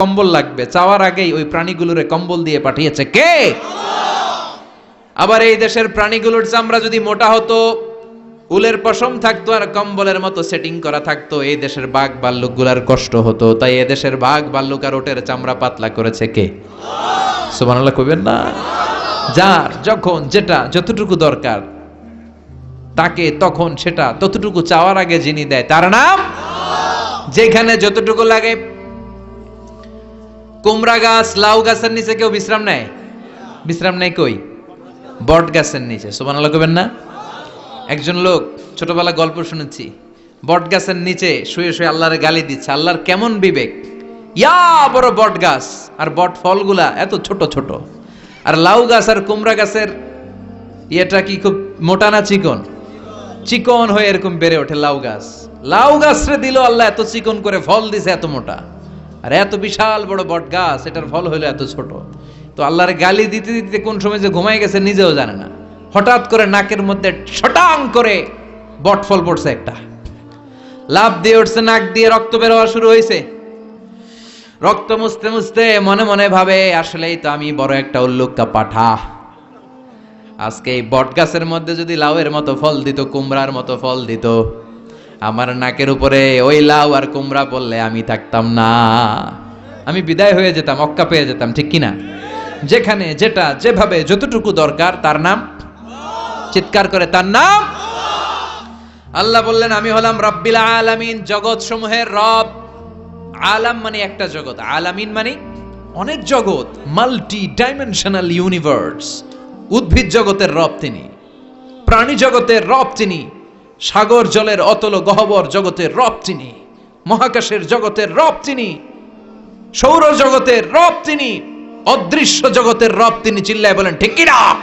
কম্বল লাগবে। চাওয়ার আগেই ওই প্রাণীগুলোরে কম্বল দিয়ে পাঠিয়েছে কে? আবার এই দেশের প্রাণীগুলোর চামড়া যদি মোটা হতো, উলের পশম থাকতো আর কম্বলের মতো সেটিং করা থাকতো, এই দেশের বাঘ ভাল্লুকগুলার কষ্ট হতো। তাই এ দেশের বাঘ ভাল্লুক আর ওটের চামড়া পাতলা করেছে কে? সুবহানাল্লাহ কইবেন না? যার যখন যেটা যতটুকু দরকার, তাকে তখন সেটা ততটুকু চাওয়ার আগে যিনি দেয়, তার নাম? যেখানে যতটুকু লাগে কুমড়া গাছ, লাউ গাছের নিচে কেউ বিশ্রাম নেয়? বিশ্রাম নেয় কই? বট গাছের নিচে। সুবহানাল্লাহ কইবেন না? একজন লোক ছোটবেলা গল্প শুনেছি, বট গাছের নিচে শুয়ে শুয়ে আল্লাহর গালি দিচ্ছে। আল্লাহর কেমন বিবেক? ইয়া বড় বট গাছ! আর বট ফলগুলা এত ছোট ছোট। আর লাউ গাছ আর কুমড়া গাছের ইয়েটা কি খুব মোটা না চিকন? চিকন হয়ে এরকম বেড়ে ওঠে লাউ গাছ। লাউ গাছরে দিল আল্লাহ এত চিকন করে ফল দিছে এত মোটা। আর এত বিশাল বড় বট গাছ, এটার ফল হলো এত ছোট। তো আল্লাহর গালি দিতে দিতে কোন সময় যে ঘুমাই গেছে নিজেও জানে না। হঠাৎ করে নাকের মধ্যে ছটাং করে বট ফল পড়ছে একটা। লাভ দিয়ে উঠছে, নাক দিয়ে রক্ত বের হওয়া শুরু হয়েছে। রক্ত মুছতে মুছতে মনে মনে ভাবে, আসলেই তো আমি বড় একটা উল্লুক্কা পাঠা। আজকে এই বট গাছের মধ্যে যদি লাউয়ের মতো ফল দিত, কুমড়ার মতো ফল দিত আমার নাকের উপরে ওই লাউ আর কুমড়া পড়লে আমি থাকতাম না। আমি বিদায় হয়ে যেতাম, অক্কা পেয়ে যেতাম, ঠিক কিনা? যেখানে যেটা, যেভাবে যতটুকু দরকার, তার নাম? চিৎকার করে, তার নাম? আল্লাহ বললেন, আমি হলাম রব্বিল আলামিন জগৎ সমূহের রব। আলাম মানে একটা জগৎ, আলামিন মানে অনেক জগৎ মাল্টি ডাইমেনশনাল ইউনিভার্স উদ্ভিদ জগতের রব তিনি, প্রাণী জগতের রব তিনি সাগর জলের অতল গহবর জগতের রব তিনি মহাকাশের জগতের রব তিনি সৌর জগতের রব তিনি অদৃশ্য জগতের রব তিনি চিল্লায় বলেন ঠিক কিনা?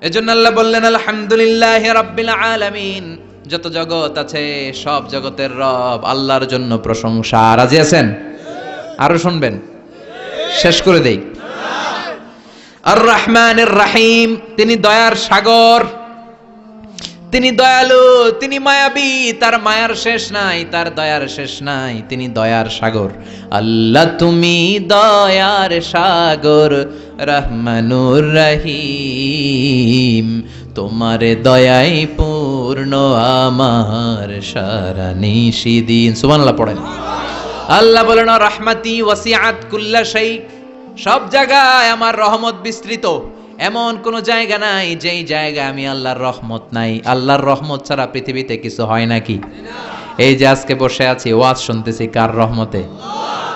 এজন্য আল্লাহ বললেন আলহামদুলিল্লাহ রাব্বিল আলামিন। যত জগৎ আছে সব জগতের রব আল্লাহর জন্য প্রশংসা। রাজি আছেন? আরও শুনবেন? শেষ করে দেই। আর রহমানের রাহিম তিনি দয়ার সাগর। তিনি দয়ালু, তিনি মায়াবী, তার মায়ার শেষ নাই, তার দয়ার শেষ নাই, তিনি দয়ার সাগর। আল্লাহ, তুমি দয়ার সাগর, রহমানুর রহিম। তোমার দয়াই পূর্ণ, আমার সারা নিশিদিন সুবহানাল্লাহ পড়েন। আল্লাহ বলেন রহমাতি ওয়াসিআত কুল্লা শাই সব জায়গায় আমার রহমত বিস্তৃত। এমন কোন জায়গা নাই যেই জায়গা আমি আল্লাহর রহমত নাই। আল্লাহর রহমত ছাড়া পৃথিবীতে কিছু হয় নাকি? এই যে আজকে বসে আছি, ওয়াজ শুনতেছি কার রহমতে?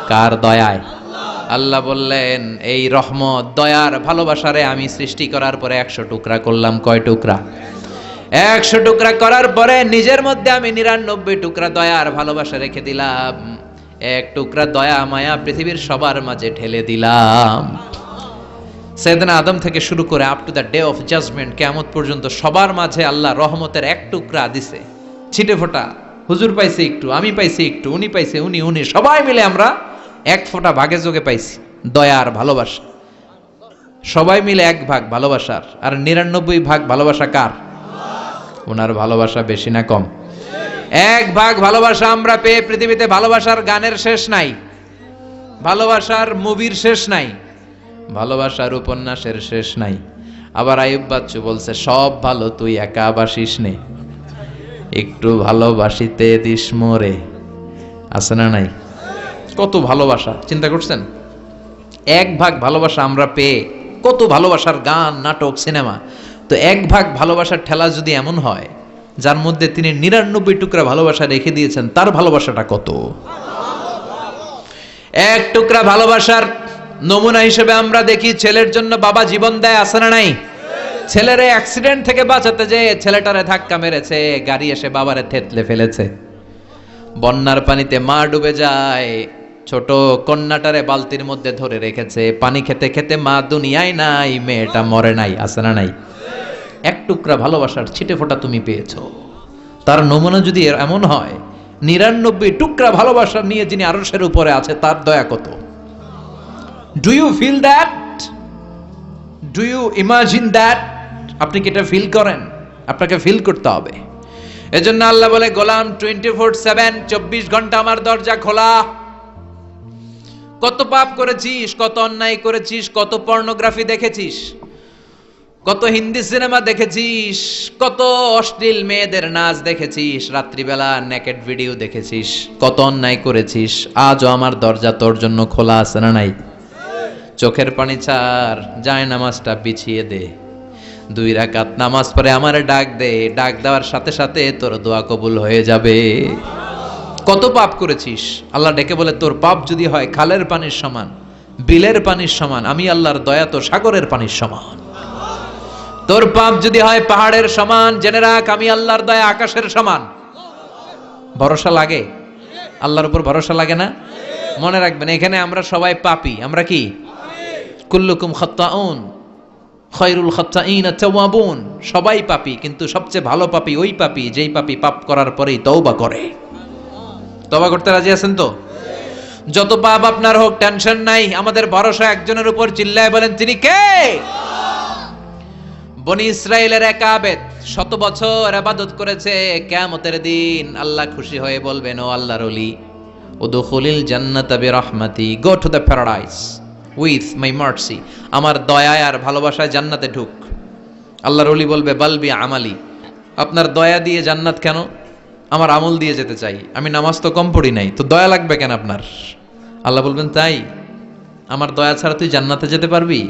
কার দয়ায়? আল্লাহ বললেন, এই রহমত, দয়ার ভালোবাসারে আমি সৃষ্টি করার পরে একশো টুকরা করলাম। কয় টুকরা? একশো টুকরা করার পরে নিজের মধ্যে আমি নিরানব্বই টুকরা দয়ার ভালোবাসা রেখে দিলাম। এক টুকরা দয়া মায়া পৃথিবীর সবার মাঝে ঠেলে দিলাম। সেদিন আদম থেকে শুরু করে up to the day of judgement কেমত পর্যন্ত সবার মাঝে আল্লাহ রহমতের এক টুকরা দিছে। ছিটে ফোটা, হুজুর পাইছে একটু, আমি পাইছি একটু, উনি পাইছে, উনি উনি, সবাই মিলে আমরা এক ফোঁটা ভাগে যোগে পাইছি দয়ার ভালোবাসা। সবাই মিলে এক ভাগ ভালোবাসার, আর নিরানব্বই ভাগ ভালোবাসা কার? ওনার ভালোবাসা বেশি না কম। এক ভাগ ভালোবাসা আমরা পেয়ে পৃথিবীতে ভালোবাসার গানের শেষ নাই, ভালোবাসার মুভির শেষ নাই। ভালোবাসার উপন্যাসের শেষ নাই। আবার আয়ুব বাচ্চু বলছে, সব ভালো, তুই একা বাসিস নে। একটু ভালোবাসিতে দিস মোরে। আছে না নাই? কত ভালোবাসা, চিন্তা করছেন? এক ভাগ ভালোবাসা আমরা পেয়ে কত ভালোবাসার গান, নাটক, সিনেমা। তো এক ভাগ ভালোবাসার ঠেলা যদি এমন হয়, যার মধ্যে তিনি নিরানব্বই টুকরা ভালোবাসা রেখে দিয়েছেন, তার ভালোবাসাটা কত? এক টুকরা ভালোবাসার নমুনা হিসেবে আমরা দেখি ছেলের জন্য বাবা জীবন দেয় আসে না নাই? ছেলের অ্যাক্সিডেন্ট থেকে বাঁচাতে যে ছেলেটারে ধাক্কা মেরেছে, গাড়ি এসে বাবারে থেতলে ফেলেছে। বন্যার পানিতে মা ডুবে যায়, ছোট কন্যাটারে বালতির মধ্যে ধরে রেখেছে। পানি খেতে খেতে মা দুনিয়ায় নাই, মেয়েটা মরে নাই আসে না নাই? এক টুকরা ভালোবাসার ছিটে ফোঁটা তুমি পেয়েছ। তার নমুনা যদি এমন হয়, নিরানব্বই টুকরা ভালোবাসা নিয়ে যিনি আরসের উপরে আছে, তার দয়া কত? Do you feel that do you imagine that আপনি কি এটা ফিল করেন? আপনাকে ফিল করতে হবে। এজন্য আল্লাহ বলে, গোলাম টোয়েন্টি ফোর সেভেন চব্বিশ ঘণ্টা আমার দরজা খোলা। কত পাপ করেছিস, কত অন্যায় করেছিস, কত পর্নোগ্রাফি দেখেছিস, কত হিন্দি সিনেমা দেখেছিস, কত অশ্লীল মেয়েদের নাচ দেখেছিস, রাত্রিবেলা নেকেট ভিডিও দেখেছিস, কত অন্যায় করেছিস, আজও আমার দরজা তোর জন্য খোলা আছে না নাই? চোখের পানি ছাড়, যায় নামাজটা বিছিয়ে দে। দুই রাকাত নামাজ পড়ে আমারে ডাক দে, ডাক দেওয়ার সাথে সাথে তোর দোয়া কবুল হয়ে যাবে। কত পাপ করেছিস? আল্লাহ ডেকে বলে, তোর পাপ যদি হয়, খালের পানির সমান, বিলের পানির সমান, আমি আল্লাহর দয়া তো সাগরের পানির সমান। তোর পাপ যদি হয়, পাহাড়ের সমান, জেনে রাখ, আমি আল্লাহর দয়া আকাশের সমান। ভরসা লাগে? আল্লাহর উপর ভরসা লাগে না? মনে রাখবেন, এখানে আমরা সবাই পাপি, আমরা কি? কুল্লুকুম খত্তাউন, খয়রুল খত্তাইন তাওয়াবুন। সবাই পাপি, কিন্তু সবচেয়ে ভালো পাপি ওই পাপি, যেই পাপি পাপ করার পরেই তওবা করে। তবা করতে রাজি আছেন তো? যত পাপ আপনার হোক টেনশন নাই। আমাদের ভরসা একজনের উপর চিল্লায় বলেন, তিনি কে? বনি ইসরায়েলের এক আবেদ শত বছর আবাদত করেছে। কেয়ামতের দিন আল্লাহ খুশি হয়ে বলবেন, ও আল্লাহর অলি উদখুলিল জান্নাত বিরহমাতি, go to the paradise. With my mercy আমার দয়ায় আর ভালোবাসায় জান্নাতে ঢুক। আল্লাহর অলি বলবে, বালবি আমালি। আপনার দয়া দিয়ে জান্নাত কেন? আমার আমল দিয়ে যেতে চাই। আমি নামাজ তো কম পড়ি নাই, তো দয়া লাগবে কেন আপনার? আল্লাহ বলবেন, তাই। আমার দয়া ছাড়া তুই জান্নাতে যেতে পারবি?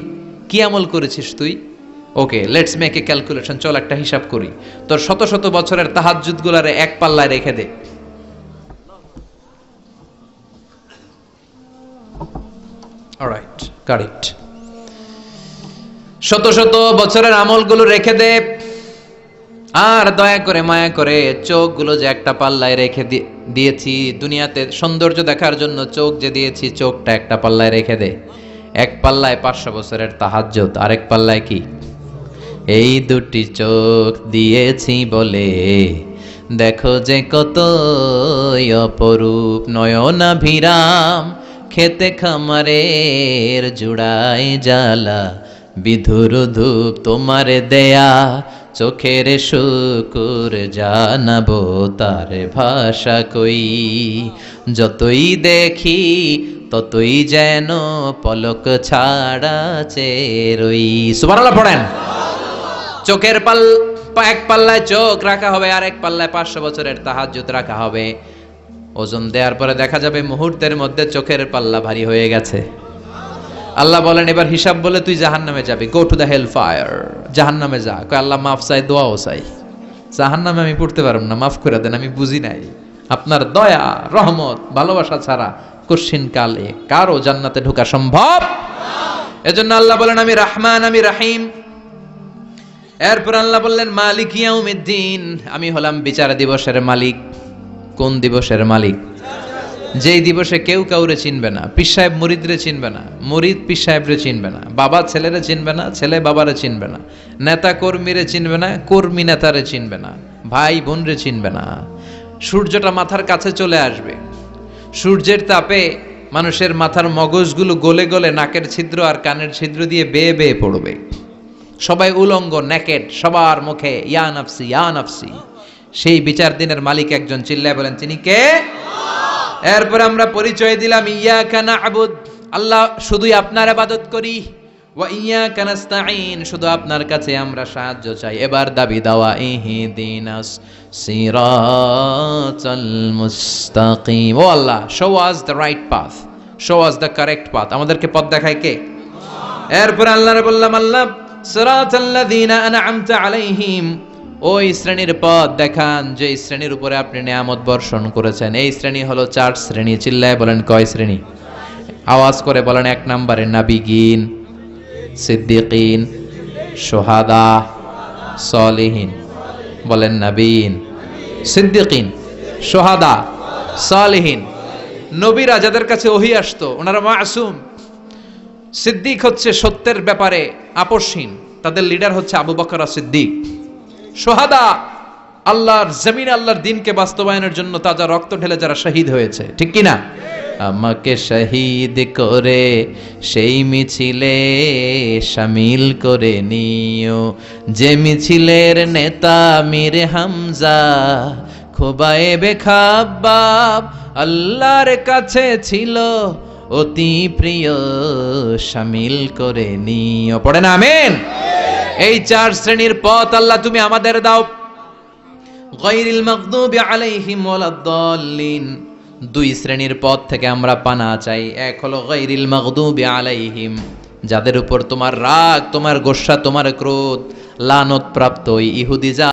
কি আমল করেছিস তুই? Okay let's make a calculation চল একটা হিসাব করি। তোর শত শত বছরের তাহাজুদ গুলারে এক পাল্লায় রেখে দে। অলরাইট কারেক্ট শত শত বছরের আমলগুলো রেখে দে। আর দয়া করে, মায়া করে চোখগুলো যে একটা পাল্লায় রেখে দিয়েছি, দুনিয়াতে সৌন্দর্য দেখার জন্য চোখ যে দিয়েছি, চোখটা একটা পাল্লায় রেখে দে। এক পাল্লায় পাঁচশো বছরের তাহাজ্জত আরেক পাল্লায় কি? এই দুটি চোখ দিয়েছি বলে। দেখো যে কত অপরূপ নয়নাভিরাম। খেতে খামারের জুড়াই জ্বালা, বিধুর ধূপ তোমার দেয়া, চোখের শুকুর জানাব তার ভাষা কই। যতই দেখি, ততই যেন পলক ছাড়া চেরই সুবহানাল্লাহ পড়েন। চোখের পাল এক পাল্লায় চোখ রাখা হবে আর এক পাল্লায় পাঁচশো বছরের তাহাজ্জুদ রাখা হবে। ওজন দেওয়ার পরে দেখা যাবে মুহূর্তের মধ্যে চোখের পাল্লা ভারী হয়ে গেছে। আল্লাহ বলেন, এবার হিসাব বলে তুই জাহান নামে যাবি। Go to the hell fire জাহান নামে যা আল্লাহ মাফ চাই, দোয়াও চাই। জাহান নামে আমি পড়তে পারব না, মাফ করে দেন, আমি বুঝি নাই। আপনার দয়া, রহমত, ভালোবাসা ছাড়া কশিন কালে কারও জান্নাতে ঢোকা সম্ভব এজন্য আল্লাহ বলেন, আমি রাহমান, আমি রাহিম। এরপর আল্লাহ বললেন, মালিক ইয়াউমিদ্দিন। আমি হলাম বিচার দিবসের মালিক। কোন দিবসের মালিক? যেই দিবসে কেউ কাউরে চিনবে না, পীর সাহেব মুরিদরে চিনবে না, মুরিদ পীর সাহেবরে চিনবে না, বাবা ছেলেরে চিনবে না, ছেলে বাবারে চিনবে না, নেতা কর্মীরে চিনবে না, কর্মী নেতারে চিনবে না, ভাই বোনরে চিনবে না। সূর্যটা মাথার কাছে চলে আসবে। সূর্যের তাপে মানুষের মাথার মগজগুলো গলে গলে নাকের ছিদ্র আর কানের ছিদ্র দিয়ে বেয়ে বেয়ে পড়বে। সবাই উলঙ্গ নেকেট সবার মুখে, ইয়া নাফসি ইয়া নাফসি। সেই বিচার দিনের মালিক একজন চিল্লায় বলেন, তিনি কে? এরপর আমরা পরিচয় দিলাম ইয়া কানা আবুদ আল্লাহ শুধুই আপনার আবাদত করি। শুধু আপনার কাছে আমরা সাহায্য চাই। এবার দাবি দাওয়া Allah show the right show the correct path আমাদেরকে পথ দেখায় কে? এরপর আল্লাহরে বললাম, আল্লাহ আলাইহিম ওই শ্রেণির পথ দেখান যে শ্রেণির উপরে আপনি নিয়ামত বর্ষণ করেছেন। এই শ্রেণি হলো চার শ্রেণি। চিল্লায় বলেন কয় শ্রেণি? আওয়াজ করে বলেন এক নম্বরে নাবিগিন, সিদ্দিকিন, সোহাদা, সলিহীন। বলেন নাবিন সিদ্দিকিন, সোহাদা, সলিহীন। নবীরা যাদের কাছে ওহি আসতো, ওনারা মাসুম। সিদ্দিক হচ্ছে সত্যের ব্যাপারে আপসহীন। তাদের লিডার হচ্ছে আবু বকর সিদ্দিক। সোহাদা আল্লাহর জমিন আল্লাহর দিনকে বাস্তবায়নের জন্য তাজা রক্ত ঢেলে যারা শহীদ হয়েছে, ঠিক কি না আমাকে শহীদ করে, সেই মিছিলে সামিল করে নিও। যে মিছিলের নেতা মীর হামজা, খোবায়ে বেখাবাব আল্লাহর কাছে ছিল, অতি প্রিয়, সামিল করে নিও। পড়ে না, আমেন? এই চার শ্রেণির পথ আল্লাহ তুমি আমাদের দাও। গায়রিল মাগদুবি আলাইহিম ওয়ালাদ-দাল্লিন দুই শ্রেণির পথ থেকে আমরা পানা চাই। এক হলো গায়রিল মাগদুবি আলাইহিম, যাদের উপর তোমার রাগ, তোমার গোসা, তোমার ক্রোধ, লানত প্রাপ্ত ইহুদি যা